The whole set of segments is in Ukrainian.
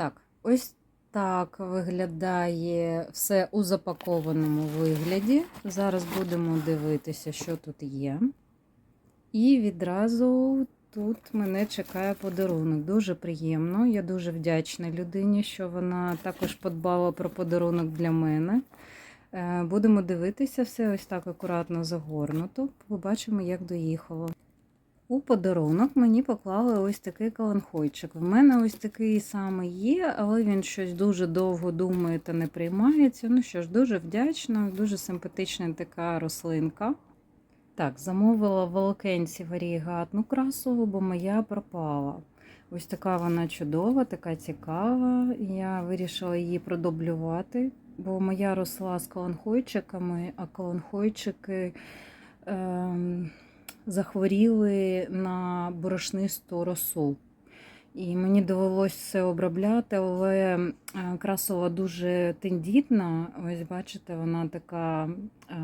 Так, ось так виглядає все у запакованому вигляді. Зараз будемо дивитися, що тут є. І відразу тут мене чекає подарунок. Дуже приємно. Я дуже вдячна людині, що вона також подбала про подарунок для мене. Е, Будемо дивитися все ось так акуратно загорнуто. Побачимо, як доїхало. У подарунок мені поклали ось такий каланхойчик. В мене ось такий самий є, але він щось дуже довго думає та не приймається. Ну що ж, дуже вдячна, дуже симпатична така рослинка. Так, замовила в волокенці варігатну красову, бо моя пропала. Ось така вона чудова, така цікава. Я вирішила її продублювати, бо моя росла з каланхойчиками, а каланхойчики. Ем захворіли на борошнисту росу. І мені довелося це обробляти, але е, красова дуже тендітна. Ось бачите, вона така е,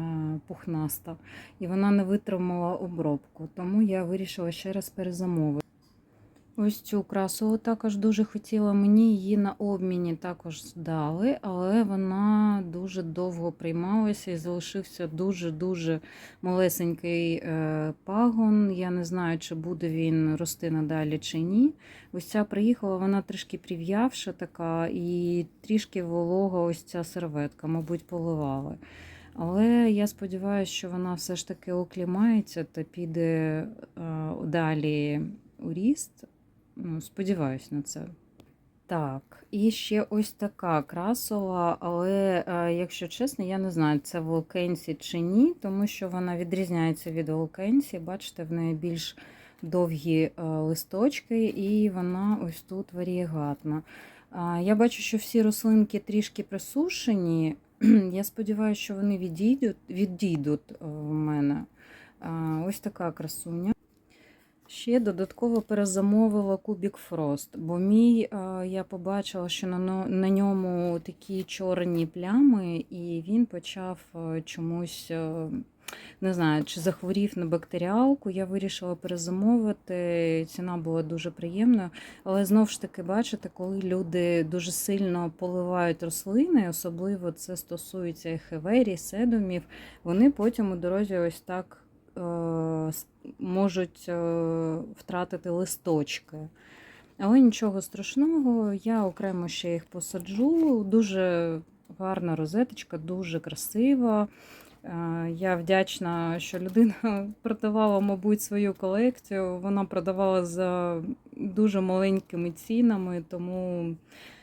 пухнаста. І вона не витримала обробку. Тому я вирішила ще раз перезамовити. Ось цю красу також дуже хотіла. Мені її на обміні також здали, але вона дуже довго приймалася і залишився дуже-дуже малесенький е, пагон. Я не знаю, чи буде він рости надалі чи ні. Ось ця приїхала, вона трішки прив'явша така і трішки волога ось ця серветка, мабуть, поливали. Але я сподіваюся, що вона все ж таки оклімається та піде е, далі у ріст. Ну, сподіваюсь на це. Так, і ще ось така красова, але, е, якщо чесно, я не знаю, це волкенсі чи ні, тому що вона відрізняється від волкенсі. Бачите, в неї більш довгі е, листочки, і вона ось тут варієгатна. Я бачу, що всі рослинки трішки присушені. Я сподіваюся, що вони відійдуть, відійдуть е, в мене. Ось така красуня. Ще додатково перезамовила кубік Фрост, бо мій е, я побачила, що на, ньому такі чорні плями, і він почав е, чомусь, е, не знаю, чи захворів на бактеріалку. Я вирішила перезамовити. Ціна була дуже приємною. Але знову ж таки, бачите, коли люди дуже сильно поливають рослини, особливо це стосується ехеверій, седумів, вони потім у дорозі ось так. Е, можуть е, втратити листочки. Але нічого страшного, я окремо ще їх посаджу. Дуже гарна розеточка, дуже красива. Е, Я вдячна, що людина продавала, мабуть, свою колекцію. Вона продавала за дуже маленькими цінами, тому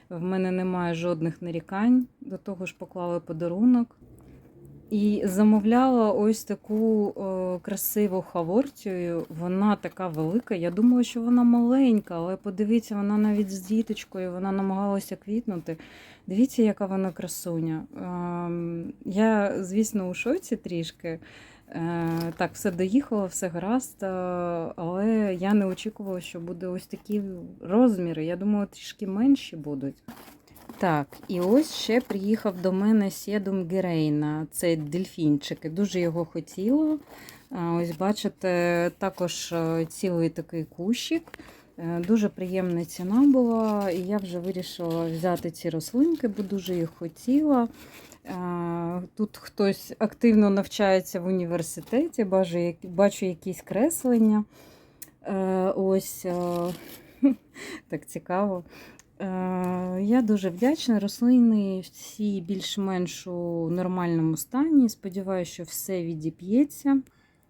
в мене немає жодних нарікань. До того ж поклали подарунок. І замовляла ось таку е, красиву хавортію. Вона така велика. Я думала, що вона маленька, але подивіться, вона навіть з діточкою, вона намагалася квітнути. Дивіться, яка вона красуня. Ем, я, звісно, у шоці трішки. Е, так, все доїхало, все гаразд, е, але я не очікувала, що буде ось такі розміри. Я думала, трішки менші будуть. Так, і ось ще приїхав до мене Сєдум Герейна. Це дельфінчики. Дуже його хотіла. Ось бачите, також е, цілий такий кущик. Е, Дуже приємна ціна була, і я вже вирішила взяти ці рослинки, бо дуже їх хотіла. Тут хтось активно навчається в університеті, бачу, якісь креслення. Е, Ось так цікаво. Е, Я дуже вдячна. Рослини всі більш-менш у нормальному стані. Сподіваюся, що все відіп'ється.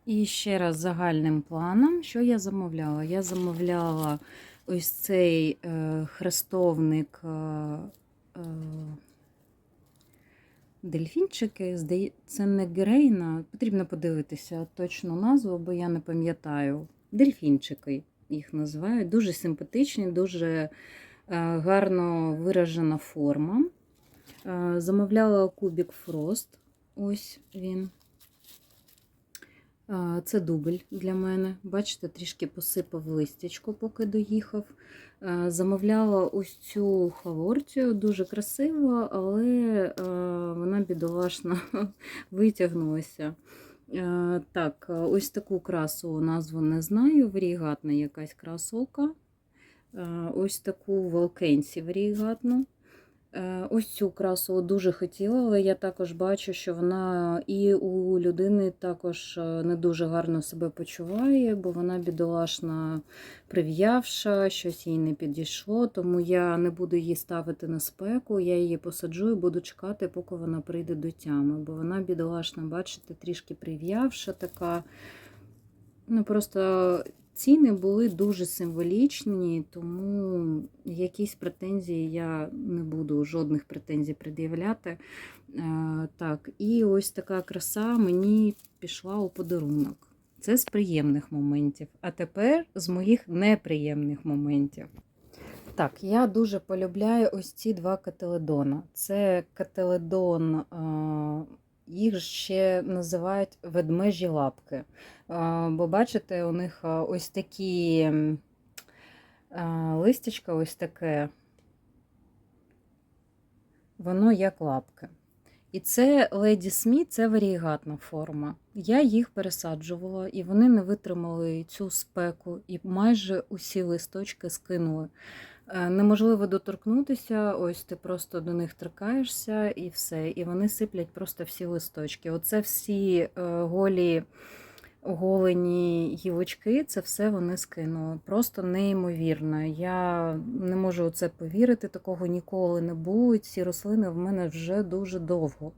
І ще раз загальним планом, що я замовляла? Я замовляла ось цей е, хрестовник е, дельфінчики. Це не грейна. Потрібно подивитися точну назву, бо я не пам'ятаю. Дельфінчики їх називають. Дуже симпатичні, дуже гарно виражена форма. Е, Замовляла кубік Фрост. Ось він. Е, Це дубль для мене. Бачите, трішки посипав листячко, поки доїхав. Е, Замовляла ось цю хавортію, дуже красива, але е, вона бідолашна витягнулася. Е, Так, ось таку красу назву не знаю. Варігатна якась красока. Е, ось таку волкенці варігатну. Е, Ось цю красу дуже хотіла, але я також бачу, що вона і у людини також е, не дуже гарно себе почуває, бо вона бідолашна прив'явша, щось їй не підійшло, тому я не буду її ставити на спеку, я її посаджу і буду чекати, поки вона прийде до тями, бо вона бідолашна, бачите, трішки прив'явша така. Ну, просто ціни були дуже символічні, тому якісь претензії я не буду жодних претензій пред'являти. Е, Так, і ось така краса мені пішла у подарунок. Це з приємних моментів. А тепер з моїх неприємних моментів. Так, я дуже полюбляю ось ці два кателедона. Це кателедон, е, їх ще називають ведмежі лапки. Бо бачите, у них ось такі листячка, ось таке, воно як лапки. І це Леді Сміт, це варігатна форма. Я їх пересаджувала, і вони не витримали цю спеку, і майже усі листочки скинули. Е, Неможливо доторкнутися, ось ти просто до них торкаєшся і все. І вони сиплять просто всі листочки. Оце всі е, голі оголені гілочки, це все вони скинули. Просто неймовірно. Я не можу у це повірити, такого ніколи не було. Ці рослини в мене вже дуже довго.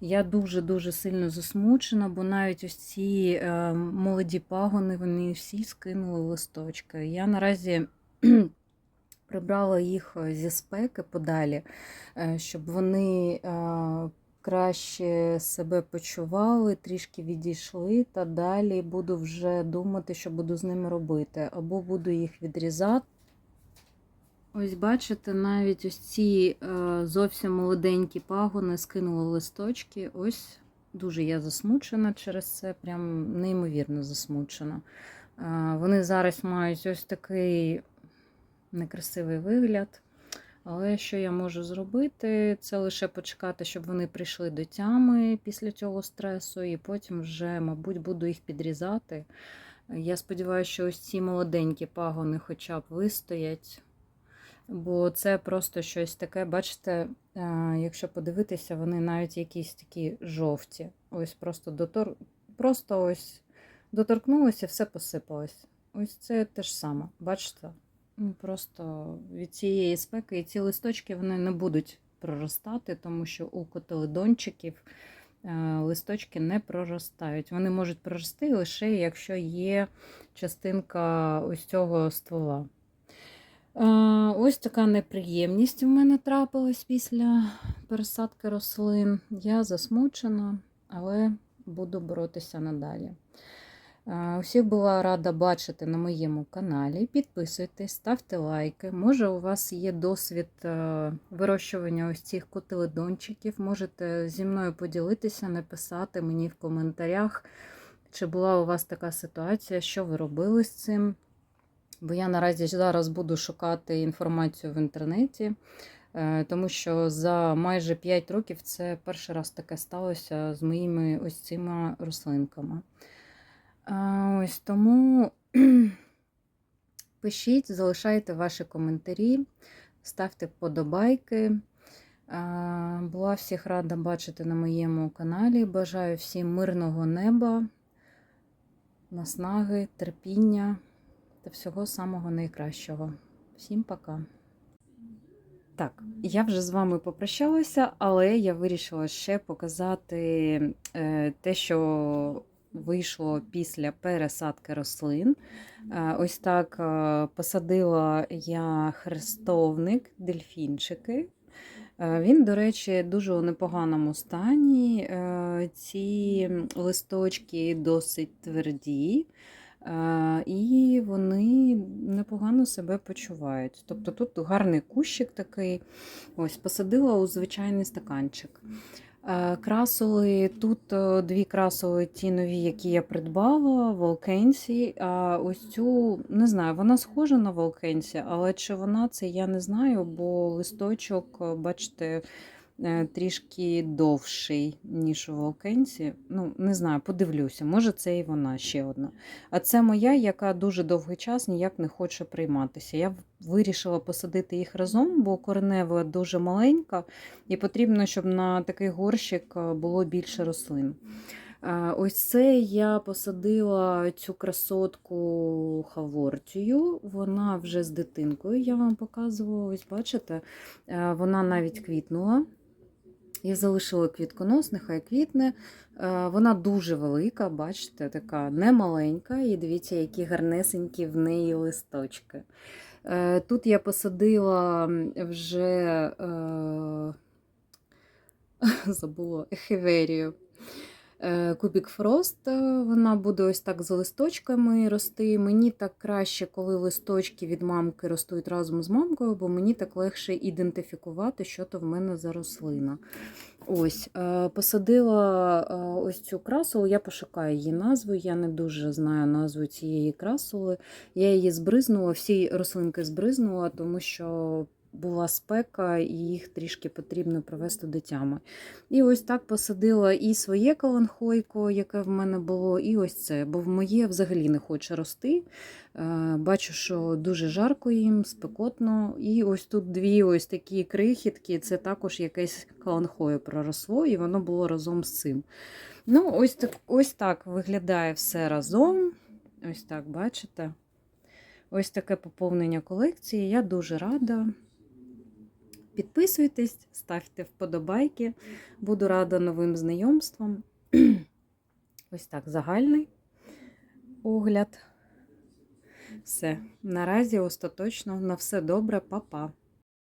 Я дуже-дуже сильно засмучена, бо навіть ось ці е, молоді пагони, вони всі скинули листочки. Я наразі. Прибрала їх е, зі спеки подалі, е, щоб вони е, краще себе почували, трішки відійшли, та далі буду вже думати, що буду з ними робити. Або буду їх відрізати. Ось бачите, навіть ось ці зовсім молоденькі пагони скинули листочки. Ось дуже я засмучена через це, прям неймовірно засмучена. Вони зараз мають ось такий некрасивий вигляд. Але що я можу зробити, це лише почекати, щоб вони прийшли до тями після цього стресу, і потім вже, мабуть, буду їх підрізати. Я сподіваюся, що ось ці молоденькі пагони хоча б вистоять. Бо це просто щось таке, бачите, е, якщо подивитися, вони навіть якісь такі жовті. Ось просто дотор... просто ось доторкнулося, все посипалось. Ось це те ж саме. Бачите? Ну, Просто від цієї спеки і ці листочки вони не будуть проростати, тому що у котеледончиків е, листочки не проростають. Вони можуть прорости лише якщо є частинка ось цього ствола. Е, Ось така неприємність в мене трапилась після пересадки рослин. Я засмучена, але буду боротися надалі. Е, Усіх була рада бачити на моєму каналі. Підписуйтесь, ставте лайки. Може, у вас є досвід е, вирощування ось цих котеледончиків. Можете зі мною поділитися, написати мені в коментарях, чи була у вас така ситуація, що ви робили з цим. Бо я наразі зараз буду шукати інформацію в інтернеті, е, тому що за майже 5 років це перший раз таке сталося з моїми ось цими рослинками. Ось тому пишіть, залишайте ваші коментарі, ставте вподобайки. Була всіх рада бачити на моєму каналі. Бажаю всім мирного неба, наснаги, терпіння та всього самого найкращого. Всім пока! Так, я вже з вами попрощалася, але я вирішила ще показати е, те, що вийшло після пересадки рослин. Е, Ось так е, посадила я хрестовник, дельфінчики. Е, Він, до речі, дуже у непоганому стані. Ці листочки досить тверді. Е, І вони непогано себе почувають. Тобто тут гарний кущик такий. Ось посадила у звичайний стаканчик. Е, Красули тут е, дві красули ті нові, які я придбала, Волкенсі. А ось цю не знаю, вона схожа на Волкенсі, але чи вона це я не знаю, бо листочок, бачите, трішки довший, ніж у Волкенсі. Ну, не знаю, подивлюся, може це і вона ще одна. А це моя, яка дуже довгий час ніяк не хоче прийматися. Я вирішила посадити їх разом, бо коренева дуже маленька, і потрібно, щоб на такий горщик е, було більше рослин. Е, Ось це я посадила цю красотку хавортію. Вона вже з дитинкою, я вам показувала. Ось бачите, Е, вона навіть квітнула. Я залишила квітконос, нехай квітне. Е, Вона дуже велика, бачите, така немаленька. І дивіться, які гарнесенькі в неї листочки. Е, Тут я посадила вже е, забула ехеверію. Е, Кубік Фрост, е, вона буде ось так з листочками рости. Мені так краще, коли листочки від мамки ростуть разом з мамкою, бо мені так легше ідентифікувати, що то в мене за рослина. Ось, е, посадила ось цю красулу, я пошукаю її назву. Я не дуже знаю назву цієї красули. Я її збризнула, всі рослинки збризнула, тому що була спека, і їх трішки потрібно привести до тями. І ось так посадила і своє каланхойко, яке в мене було, і ось це, бо в моє взагалі не хоче рости. Е, Бачу, що дуже жарко їм, спекотно. І ось тут дві ось такі крихітки, це також якесь каланхою проросло, і воно було разом з цим. Ну, ось так, ось так виглядає все разом. Ось так, бачите? Ось таке поповнення колекції. Я дуже рада. Підписуйтесь, ставте вподобайки. Буду рада новим знайомствам. Ось так загальний огляд. Все. Наразі остаточно на все добре, па-па.